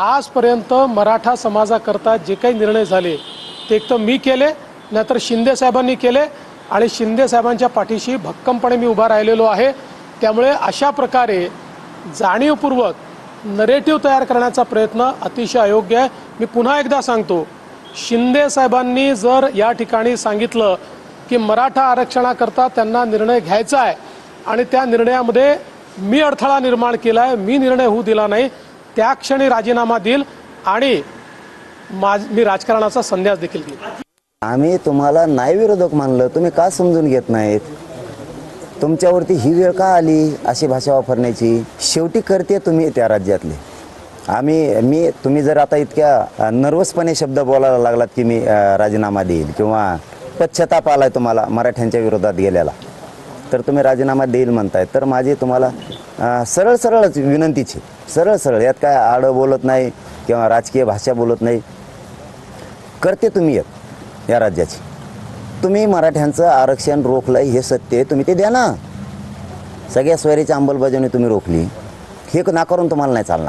आजपर्यंत मराठा समाजाकरता जे काही निर्णय झाले ते एक तर मी केले नाहीतर शिंदे साहेबांनी केले आणि शिंदे साहेबांच्या पाठीशी भक्कमपणे मी उभा राहिलेलो आहे. त्यामुळे अशा प्रकारे जाणीवपूर्वक नरेटिव्ह तयार करण्याचा प्रयत्न अतिशय अयोग्य आहे. मी पुन्हा एकदा सांगतो शिंदे साहेबांनी जर या ठिकाणी सांगितलं की मराठा आरक्षणाकरता त्यांना निर्णय घ्यायचा आहे आणि त्या निर्णयामध्ये मी अडथळा निर्माण केला आहे मी निर्णय होऊ दिला नाही त्या क्षणी राजीनामा देईल आणि माझ मी राजकारणाचा संन्यास देखील देईल आम्ही तुम्हाला नाही विरोधक मानलं तुम्ही का समजून घेत नाहीत? तुमच्यावरती ही वेळ का आली अशी भाषा वापरण्याची? शेवटी करते तुम्ही त्या राज्यातले. आम्ही मी तुम्ही जर आता इतक्या नर्वसपणे शब्द बोलायला लागलात की मी राजीनामा देईल किंवा पश्चाताप आलाय तुम्हाला मराठ्यांच्या विरोधात गेलेला तर तुम्ही राजीनामा देईल म्हणताय. तर माझी तुम्हाला सरळ सरळच विनंतीची सरळ सरळ यात काय आडं बोलत नाही किंवा राजकीय भाषा बोलत नाही. करते तुम्ही येत या राज्याची. तुम्ही मराठ्यांचं आरक्षण रोखलंय हे सत्य आहे तुम्ही ते द्या ना. सगळ्या स्वैरीची अंमलबजावणी तुम्ही रोखली. हे नाकारून तुम्हाला नाही चालणार.